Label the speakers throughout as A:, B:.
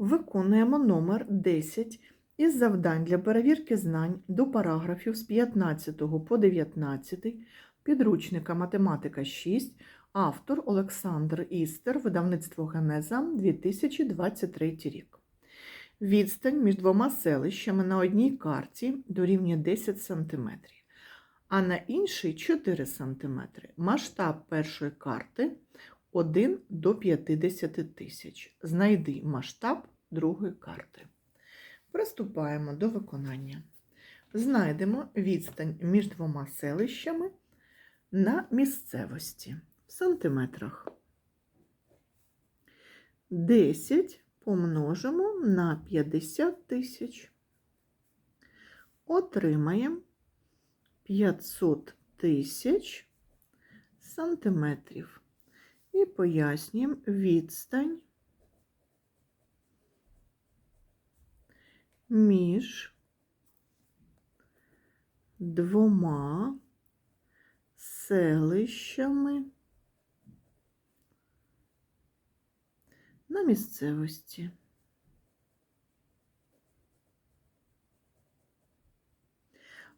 A: Виконуємо номер 10 із завдань для перевірки знань до параграфів з 15 по 19 підручника Математика 6, автор Олександр Істер, видавництво Генеза 2023 рік. Відстань між двома селищами на одній карті дорівнює 10 см, а на іншій 4 см. Масштаб першої карти 1 до 50 тисяч. Знайди масштаб другої карти. Приступаємо до виконання. Знайдемо відстань між двома селищами на місцевості в сантиметрах. 10 помножимо на 50 тисяч. Отримаємо 500 тисяч сантиметрів. І пояснюємо відстань між двома селищами на місцевості.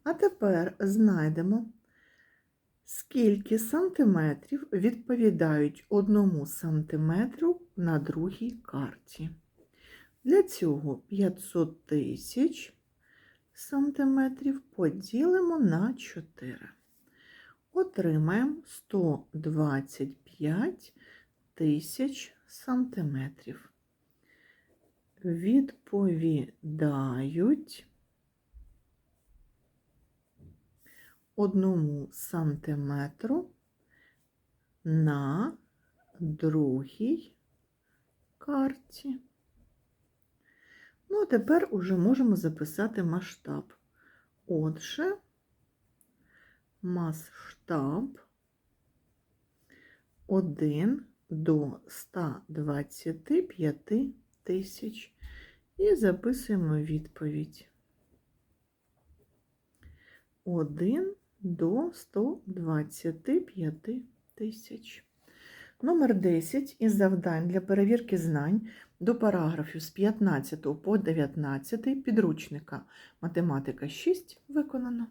A: А тепер знайдемо, скільки сантиметрів відповідають одному сантиметру на другій карті. Для цього 500 тисяч сантиметрів поділимо на 4. Отримаємо 125 тисяч сантиметрів. Відповідають одному сантиметру на другій карті. Ну, а тепер уже можемо записати масштаб. Отже, масштаб 1 до 125 тисяч. І записуємо відповідь. 1 до 125 тисяч. Номер 10 із завдань для перевірки знань до параграфів з 15 по 19 підручника Математика 6 виконано.